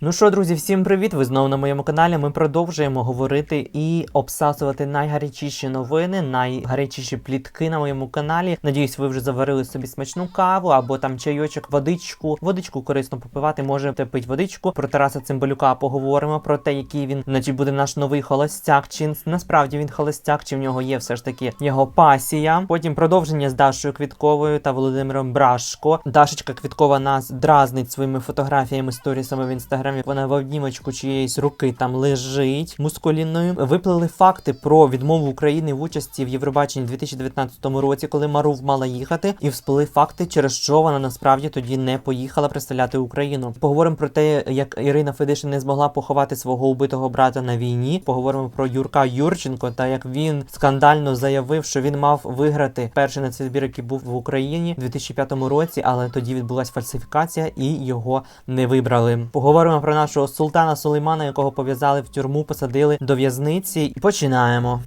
Ну що, друзі, всім привіт! Ви знову на моєму каналі. Ми продовжуємо говорити і обсасувати найгарячіші новини, найгарячіші плітки на моєму каналі. Надіюсь, ви вже заварили собі смачну каву або там чайочок, водичку. Водичку корисно попивати, можете пити водичку. Про Тараса Цимбалюка поговоримо про те, який він, значить, буде наш новий холостяк. Чи насправді він холостяк, чи в нього є все ж таки його пасія. Потім продовження з Дашою Квітковою та Володимиром Брашко. Дашечка Квіткова нас дразнить своїми фотографіями, сторісами в інстаграмі. Вона в обнімочку чиєїсь руки там лежить мускулінною. Виплили факти про відмову України в участі в Євробаченні у 2019 році, коли Марув мала їхати, і всплили факти, через що вона насправді тоді не поїхала представляти Україну. Поговоримо про те, як Ірина Федишин не змогла поховати свого убитого брата на війні. Поговоримо про Юрка Юрченко та як він скандально заявив, що він мав виграти перший нацвідбір, який був в Україні у 2005 році, але тоді відбулася фальсифікація і його не вибрали. Поговоримо про нашого султана Сулеймана, якого пов'язали в тюрму, посадили до в'язниці. І починаємо.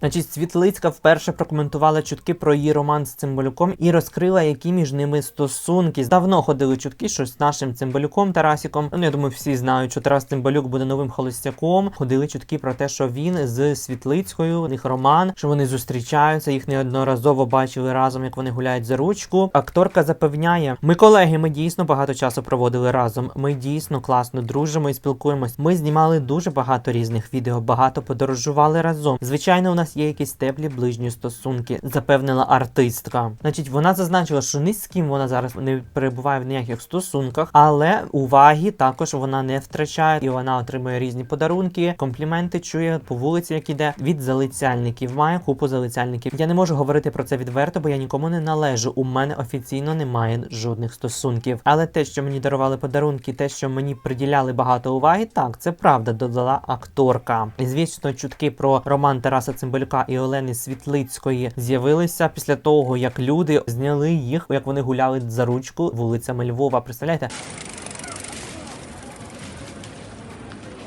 Значить, Світлицька вперше прокоментувала чутки про її роман з Цимбалюком і розкрила, які між ними стосунки. Давно ходили чутки, що з нашим Цимбалюком Тарасіком. Ну я думаю, всі знають, що Тарас Цимбалюк буде новим холостяком. Ходили чутки про те, що він з Світлицькою, у них роман, що вони зустрічаються. Їх неодноразово бачили разом, як вони гуляють за ручку. Акторка запевняє: ми колеги, ми дійсно багато часу проводили разом. Ми дійсно класно дружимо і спілкуємось. Ми знімали дуже багато різних відео, багато подорожували разом. Звичайно, у нас є якісь теплі ближні стосунки, запевнила артистка. Значить, вона зазначила, що ні з ким вона зараз не перебуває в ніяких стосунках, але уваги також вона не втрачає, і вона отримує різні подарунки, компліменти чує по вулиці, як іде від залицяльників. Має купу залицяльників. Я не можу говорити про це відверто, бо я нікому не належу. У мене офіційно немає жодних стосунків. Але те, що мені дарували подарунки, те, що мені приділяли багато уваги, так це правда, додала акторка. І звісно, чутки про роман Тараса Цимбалюка і Олени Світлицької з'явилися після того, як люди зняли їх, як вони гуляли за ручку вулицями Львова. Представляєте?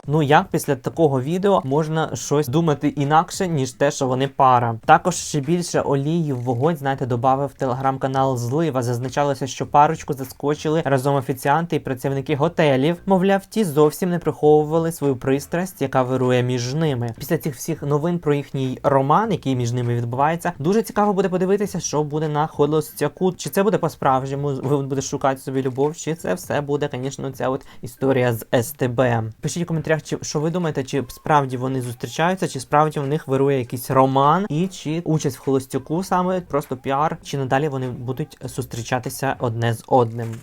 Ну як після такого відео можна щось думати інакше, ніж те, що вони пара. Також ще більше олії в вогонь, знаєте, додав телеграм-канал Злива. Зазначалося, що парочку заскочили разом офіціанти і працівники готелів. Мовляв, ті зовсім не приховували свою пристрасть, яка вирує між ними. Після цих всіх новин про їхній роман, який між ними відбувається, дуже цікаво буде подивитися, що буде на холостяку. Чи це буде по-справжньому? Ви будете шукати собі любов, чи це все буде, звісно, ця от історія з СТБ. Пишіть у коментарях, чи що ви думаєте, чи справді вони зустрічаються, чи справді в них вирує якийсь роман, і чи участь в холостяку саме просто піар, чи надалі вони будуть зустрічатися одне з одним.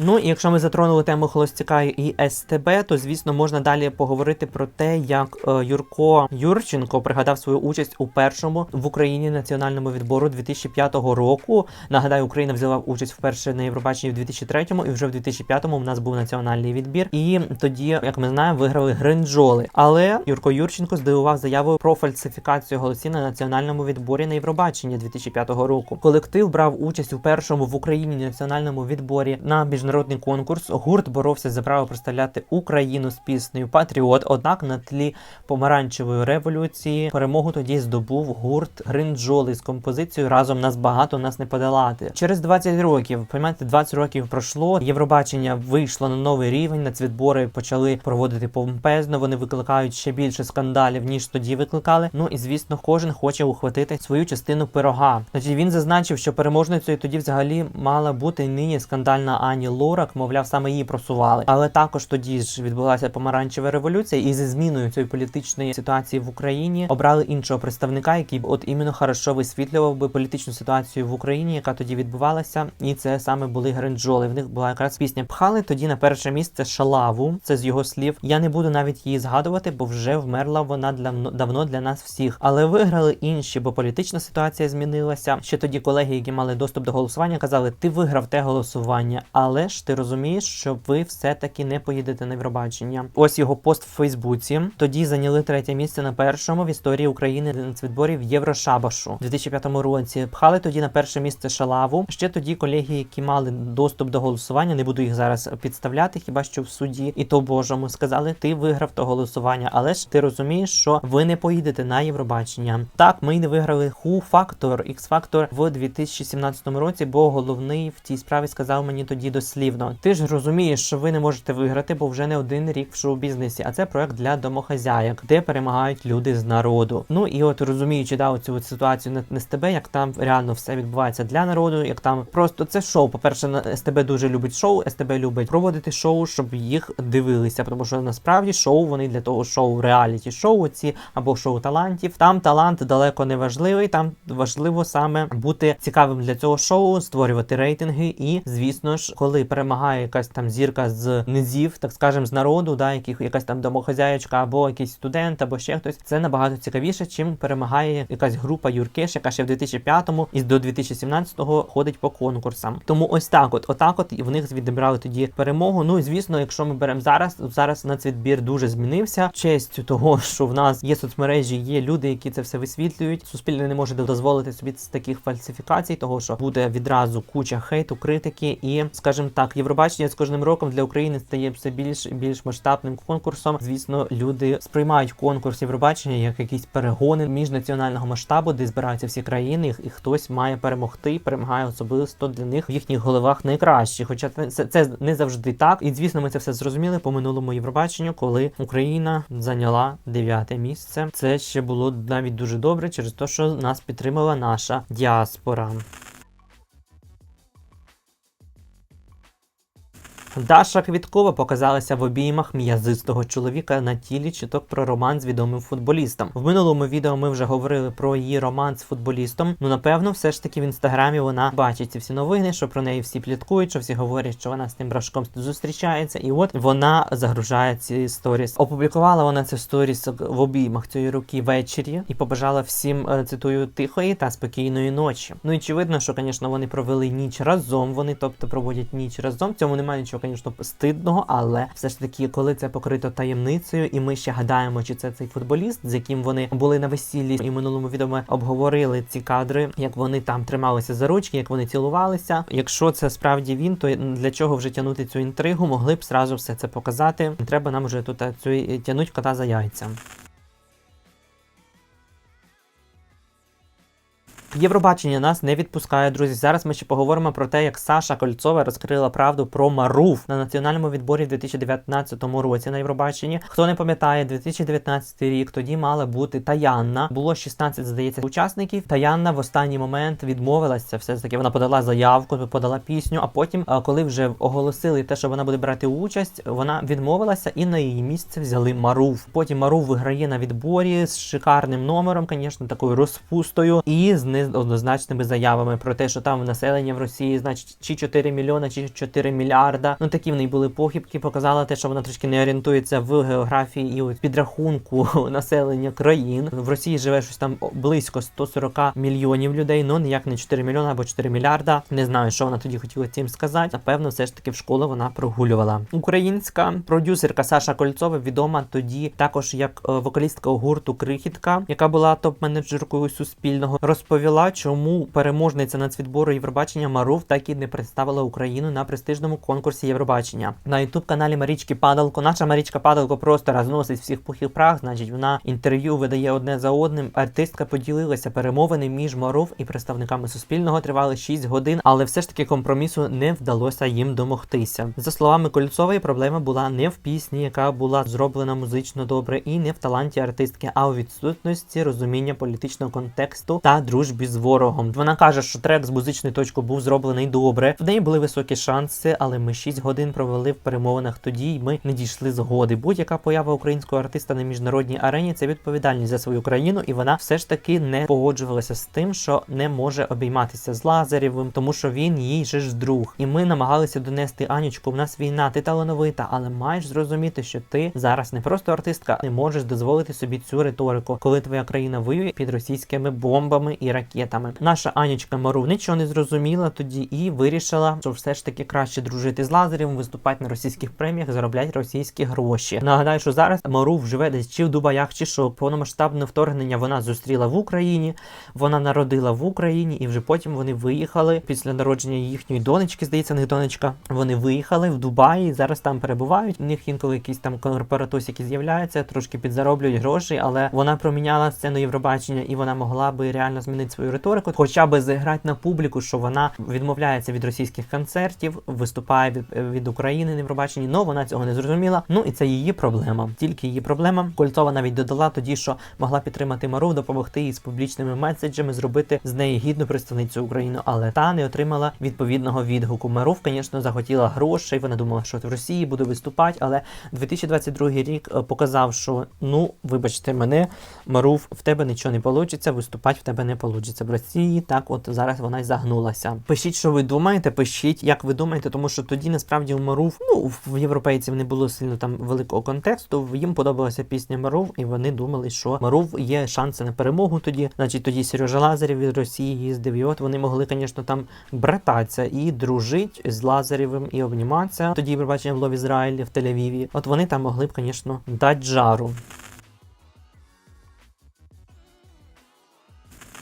Ну і якщо ми затронули тему холостяка і СТБ, то звісно можна далі поговорити про те, як е, Юрко Юрченко пригадав свою участь у першому в Україні національному відбору 2005 року. Нагадаю, Україна взяла участь вперше на Євробаченні в 2003 і вже в 2005 у нас був національний відбір. І тоді, як ми знаємо, виграли гринджоли. Але Юрко Юрченко здивував заявою про фальсифікацію голосів на національному відборі на Євробачення 2005 року. Колектив брав участь у першому в Україні національному відборі на міжнародний конкурс. Гурт боровся за право представляти Україну з піснею Патріот. Однак на тлі помаранчевої революції перемогу тоді здобув гурт Гринджоли з композицією Разом нас багато нас не подолати. Через 20 років, поймаєте, 20 років пройшло. Євробачення вийшло на новий рівень. Нацвідбори почали проводити помпезно. Вони викликають ще більше скандалів ніж тоді викликали. Ну і звісно, кожен хоче ухватити свою частину пирога. Значить, він зазначив, що переможницею тоді взагалі мала бути нині скандальна Ані Лорак. Мовляв, саме її просували. Але також тоді ж відбулася помаранчева революція, і зі зміною цієї політичної ситуації в Україні обрали іншого представника, який от іменно хорошо висвітлював би політичну ситуацію в Україні, яка тоді відбувалася, і це саме були гринджоли. В них була якраз пісня Пхали тоді на перше місце шалаву. Це з його слів. Я не буду навіть її згадувати, бо вже вмерла вона для давно для нас всіх. Але виграли інші, бо політична ситуація змінилася. Ще тоді колеги, які мали доступ до голосування, казали: ти виграв те голосування, але ж ти розумієш, що ви все-таки не поїдете на Євробачення. Ось його пост в Фейсбуці. Тоді зайняли третє місце на першому в історії України нацвідборів Єврошабашу у 2005 році. Пхали тоді на перше місце Шалаву. Ще тоді колеги, які мали доступ до голосування, не буду їх зараз підставляти, хіба що в суді, і то божому сказали, ти виграв то голосування, але ж ти розумієш, що ви не поїдете на Євробачення. Так, ми не виграли Ху Фактор, X Factor в 2017 році, бо головний в тій справі сказав мені тоді дослівно. Ти ж розумієш, що ви не можете виграти, бо вже не один рік в шоу-бізнесі, а це проект для домохазяйок, де перемагають люди з народу. Ну і от розуміючи да, оцю от ситуацію на, на СТБ, як там реально все відбувається для народу, як там просто це шоу. По-перше, на СТБ дуже любить шоу, СТБ любить проводити шоу, щоб їх дивилися. Тому що насправді шоу вони для того шоу реаліті шоу ці або шоу талантів. Там талант далеко не важливий. Там важливо саме бути цікавим для цього шоу, створювати рейтинги. І звісно ж, коли перемагає якась там зірка з низів, так скажем, з народу, да, яких якась там домохозяєчка, або якийсь студент, або ще хтось, це набагато цікавіше, чим перемагає якась група Юркеш, яка ще в 2005-му і до 2017-го ходить по конкурсам. Тому ось так, от отак, от і в них відібрали тоді перемогу. Ну і звісно, якщо ми беремо зараз, зараз нацвідбір дуже змінився. Честь того, що в нас є соцмережі, є люди, які це все висвітлюють. Суспільне не може дозволити собі таких фальсифікацій, того що буде відразу куча хейту, критики, і скажімо так, Євробачення з кожним роком для України стає все більш більш масштабним конкурсом. Звісно, люди сприймають конкурс Євробачення як якісь перегони міжнаціонального масштабу, де збираються всі країни, і хтось має перемогти, перемагає особисто для них в їхніх головах найкраще. Хоча це, це не завжди так. І звісно, ми це все зрозуміли по минулому Євробаченню, коли Україна зайняла дев'яте місце. Це ще було навіть дуже добре через те, що нас підтримала наша діаспора. Даша Квіткова показалася в обіймах м'язистого чоловіка на тілі чіток про роман з відомим футболістом. В минулому відео ми вже говорили про її роман з футболістом. Ну напевно, все ж таки в інстаграмі вона бачить ці всі новини, що про неї всі пліткують, що всі говорять, що вона з тим брашком зустрічається, і от вона загружає ці сторіс. Опублікувала вона це сторіс в обіймах цієї руки ввечері і побажала всім е, цитую тихої та спокійної ночі. Ну і очевидно, що, звісно, вони провели ніч разом. Вони, тобто, проводять ніч разом. Цьому немає нічого, звісно, стидного, але все ж таки, коли це покрито таємницею, і ми ще гадаємо, чи це цей футболіст, з яким вони були на весіллі, і в минулому відео обговорили ці кадри, як вони там трималися за ручки, як вони цілувалися. Якщо це справді він, то для чого вже тягнути цю інтригу? Могли б зразу все це показати. Треба нам вже тут цю тянуть кота за яйця. Євробачення нас не відпускає, друзі. Зараз ми ще поговоримо про те, як Саша Кольцова розкрила правду про Марув на національному відборі в 2019 році на Євробаченні. Хто не пам'ятає, 2019 рік тоді мала бути Таянна. Було 16, здається, учасників. Таянна в останній момент відмовилася. Все ж таки вона подала заявку, подала пісню. А потім, коли вже оголосили те, що вона буде брати участь, вона відмовилася і на її місце взяли Марув. Потім Марув виграє на відборі з шикарним номером, звісно, такою розпустою і з неоднозначними заявами про те, що там населення в Росії, значить, чи 4 мільйона, чи 4 мільярда. Ну такі в неї були похибки. Показала те, що вона трошки не орієнтується в географії і от підрахунку населення країн. В Росії живе щось там близько 140 мільйонів людей. Ну ніяк не 4 мільйона або 4 мільярда. Не знаю, що вона тоді хотіла цим сказати. Напевно, все ж таки в школу вона прогулювала. Українська продюсерка Саша Кольцова відома тоді також як е, вокалістка гурту Крихітка, яка була топ-менеджеркою суспільного, розповіла розповіла, чому переможниця нацвідбору Євробачення Марув так і не представила Україну на престижному конкурсі Євробачення. На ютуб каналі Марічки Падалко. Наша Марічка Падалко просто розносить всіх пух і прах. Значить, вона інтерв'ю видає одне за одним. Артистка поділилася перемовини між Марув і представниками суспільного. Тривали 6 годин, але все ж таки компромісу не вдалося їм домогтися. За словами Кольцової, проблема була не в пісні, яка була зроблена музично добре, і не в таланті артистки, а у відсутності розуміння політичного контексту та дружбі з ворогом. Вона каже, що трек з музичної точки був зроблений добре. В неї були високі шанси, але ми 6 годин провели в перемовинах тоді, і ми не дійшли згоди. Будь-яка поява українського артиста на міжнародній арені це відповідальність за свою країну, і вона все ж таки не погоджувалася з тим, що не може обійматися з Лазарєвим, тому що він їй же ж друг. І ми намагалися донести Анючку. В нас війна, ти талановита, але маєш зрозуміти, що ти зараз не просто артистка, не можеш дозволити собі цю риторику, коли твоя країна воює під російськими бомбами і ракетами ракетами. Наша Анічка Марув нічого не зрозуміла тоді і вирішила, що все ж таки краще дружити з Лазарєвим, виступати на російських преміях, заробляти російські гроші. Нагадаю, що зараз Марув живе десь чи в Дубаях, чи що повномасштабне вторгнення вона зустріла в Україні. Вона народила в Україні, і вже потім вони виїхали після народження їхньої донечки. Здається, них донечка. Вони виїхали в Дубаї. Зараз там перебувають. У них інколи якісь там корпоратусики з'являються, трошки підзароблюють гроші, але вона проміняла сцену Євробачення і вона могла би реально змінити свою риторику, хоча би зіграти на публіку, що вона відмовляється від російських концертів, виступає від, від України на Євробаченні. але вона цього не зрозуміла. Ну і це її проблема. Тільки її проблема. Кольцова навіть додала тоді, що могла підтримати Мару, допомогти їй з публічними меседжами, зробити з неї гідну представницю України, але та не отримала відповідного відгуку. Марув, звісно, захотіла грошей. Вона думала, що в Росії буде виступати, але 2022 рік е, показав, що ну, вибачте мене, Марув, в тебе нічого не вийде, виступати в тебе не вийде. В Росії так, от зараз вона й загнулася. Пишіть, що ви думаєте, пишіть, як ви думаєте, тому що тоді насправді у Марув, ну в європейців не було сильно там великого контексту. Їм подобалася пісня Марув, і вони думали, що Марув є шанси на перемогу тоді. Значить, тоді Сережа Лазарів від Росії їздив. І от вони могли, звісно, там брататися і дружить з Лазарєвим і обніматися. Тоді побачення було в Ізраїлі, в Тель-Авіві. От вони там могли б, звісно, дати жару.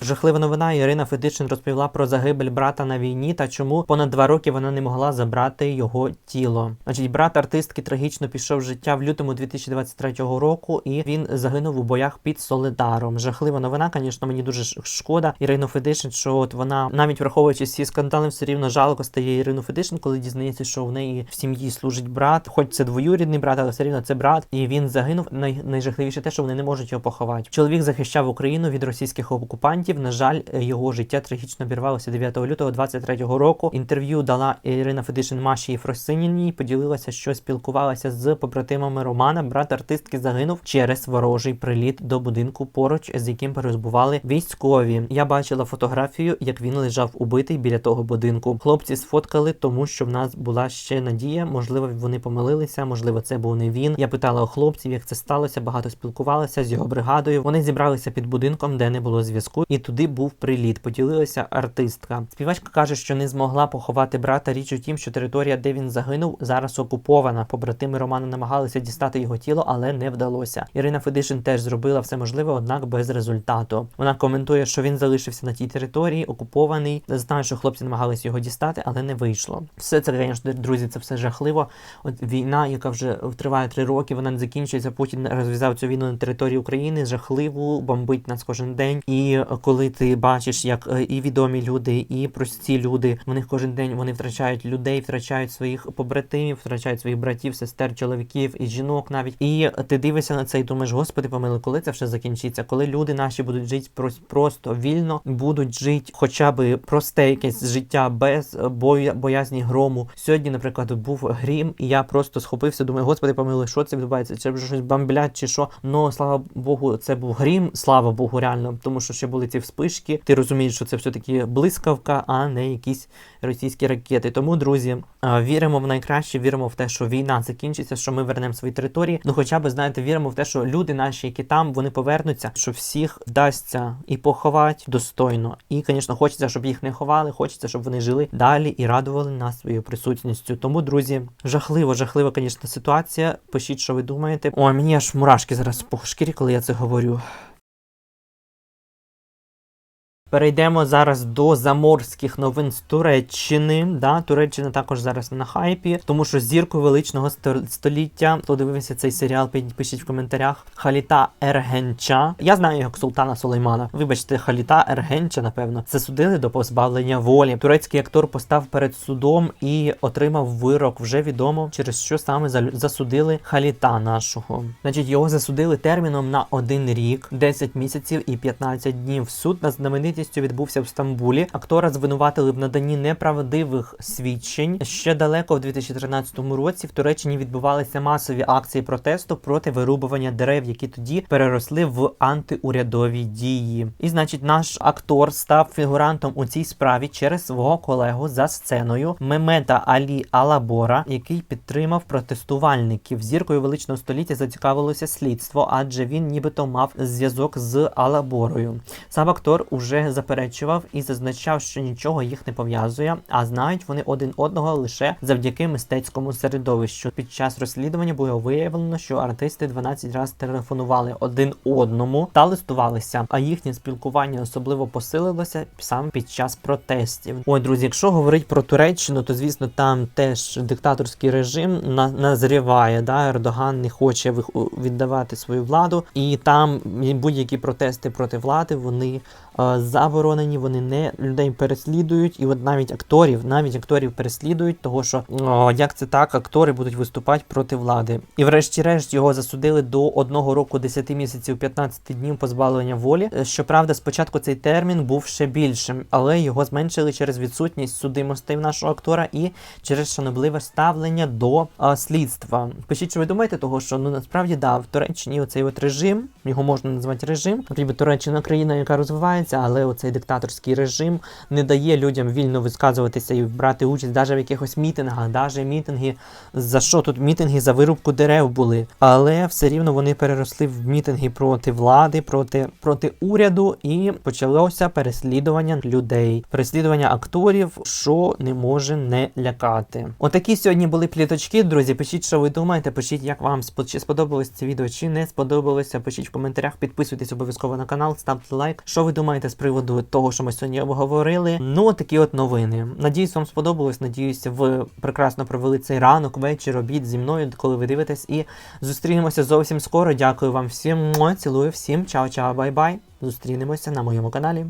Жахлива новина. Ірина Федишин розповіла про загибель брата на війні та чому понад два роки вона не могла забрати його тіло. Значить, брат артистки трагічно пішов з життя в лютому 2023 року, і він загинув у боях під Солидаром. Жахлива новина, звісно, мені дуже шкода. Ірину Федишин, що от вона навіть враховуючи всі скандали, все рівно жалко стає Ірину Федишин, коли дізнається, що в неї в сім'ї служить брат, хоч це двоюрідний брат, але все рівно це брат, і він загинув. Най найжахливіше те, що вони не можуть його поховати. Чоловік захищав Україну від російських окупантів. На жаль, його життя трагічно обірвалося 9 лютого 23-го року. Інтерв'ю дала Ірина Федишин Маші Єфросиніній, поділилася, що спілкувалася з побратимами Романа. Брат артистки загинув через ворожий приліт до будинку, поруч з яким перезбували військові. Я бачила фотографію, як він лежав убитий біля того будинку. Хлопці сфоткали, тому що в нас була ще надія. Можливо, вони помилилися, можливо, це був не він. Я питала у хлопців, як це сталося. Багато спілкувалася з його бригадою. Вони зібралися під будинком, де не було зв'язку, і туди був приліт. Поділилася артистка. Співачка каже, що не змогла поховати брата. Річ у тім, що територія, де він загинув, зараз окупована. Побратими Романа намагалися дістати його тіло, але не вдалося. Ірина Федишин теж зробила все можливе, однак без результату. Вона коментує, що він залишився на тій території, окупований. Знаю, що хлопці намагалися його дістати, але не вийшло. Все це, звісно, друзі, це все жахливо. От війна, яка вже триває три роки, вона не закінчується. Путін розв'язав цю війну на території України. Жахливу, бомбить нас кожен день. І коли ти бачиш, як е, і відомі люди, і прості люди, вони кожен день вони втрачають людей, втрачають своїх побратимів, втрачають своїх братів, сестер, чоловіків і жінок навіть. І ти дивишся на це і думаєш, господи, помили, коли це все закінчиться, коли люди наші будуть жити просто вільно, будуть жити хоча б просте якесь життя без боя, боязні грому. Сьогодні, наприклад, був грім, і я просто схопився, думаю, господи, помили, що це відбувається? Чи вже щось бомблять, чи що? Ну слава Богу, це був грім, слава Богу, реально, тому що ще були ці вспишки. Ти розумієш, що це все таки блискавка, а не якісь російські ракети. Тому, друзі, віримо в найкраще, віримо в те, що війна закінчиться, що ми вернемо свої території. Ну, хоча б знаєте, віримо в те, що люди наші, які там, вони повернуться, що всіх вдасться і поховати достойно. І, звісно, хочеться, щоб їх не ховали. Хочеться, щоб вони жили далі і радували нас своєю присутністю. Тому, друзі, жахливо, жахлива, звісно, ситуація. Пишіть, що ви думаєте. Ой, мені аж мурашки зараз по шкірі, коли я це говорю. Перейдемо зараз до заморських новин з Туреччини. Да, Туреччина також зараз на хайпі, тому що зірку величного століття. Хто дивився цей серіал, пишіть в коментарях. Халіта Ергенча. Я знаю як Султана Сулеймана. Вибачте, Халіта Ергенча, напевно, засудили до позбавлення волі. Турецький актор постав перед судом і отримав вирок. Вже відомо, через що саме засудили халіта нашого. Значить, його засудили терміном на один рік, 10 місяців і 15 днів. Суд на знаменитість відбувся в Стамбулі. Актора звинуватили в наданні неправдивих свідчень. Ще далеко в 2013 році в Туреччині відбувалися масові акції протесту проти вирубування дерев, які тоді переросли в антиурядові дії. І значить, наш актор став фігурантом у цій справі через свого колегу за сценою Мемета Алі Алабора, який підтримав протестувальників. Зіркою величного століття зацікавилося слідство, адже він нібито мав зв'язок з Алаборою. Сам актор уже заперечував і зазначав, що нічого їх не пов'язує, а знають вони один одного лише завдяки мистецькому середовищу. Під час розслідування було виявлено, що артисти 12 разів телефонували один одному та листувалися, а їхнє спілкування особливо посилилося саме під час протестів. Ой, друзі, якщо говорить про Туреччину, то звісно там теж диктаторський режим на- назріває. Да? Ердоган не хоче віддавати свою владу, і там будь-які протести проти влади вони е, заборонені, вони не людей переслідують, і от навіть акторів, навіть акторів переслідують, того що о, як це так, актори будуть виступати проти влади. І врешті-решт його засудили до одного року 10 місяців 15 днів позбавлення волі. Е, Щоправда, спочатку цей термін був ще більшим, але його зменшили через відсутність судимостей нашого актора і через шанобливе ставлення до а, слідства. Пишіть, що ви думаєте, того що ну насправді да, в Туреччині оцей от режим, його можна назвати режим. Ніби Туреччина країна, яка розвивається, але оцей диктаторський режим не дає людям вільно висказуватися і брати участь навіть в якихось мітингах, навіть мітинги. За що тут мітинги за вирубку дерев були, але все рівно вони переросли в мітинги проти влади, проти, проти уряду, і почалося переслідування людей, переслідування акторів, що не може не лякати. Отакі сьогодні були пліточки, друзі. Пишіть, що ви думаєте, пишіть, як вам чи сподобалось це відео, чи не сподобалося. Пишіть в коментарях, підписуйтесь обов'язково на канал, ставте лайк. Що ви думаєте з приводу того, що ми сьогодні обговорили? Ну, такі от новини. Надіюсь, вам сподобалось. Надіюсь, ви прекрасно провели цей ранок, вечір, обід зі мною, коли ви дивитесь. І зустрінемося зовсім скоро. Дякую вам всім. Цілую всім. Чао, чао, бай-бай. Зустрінемося на моєму каналі.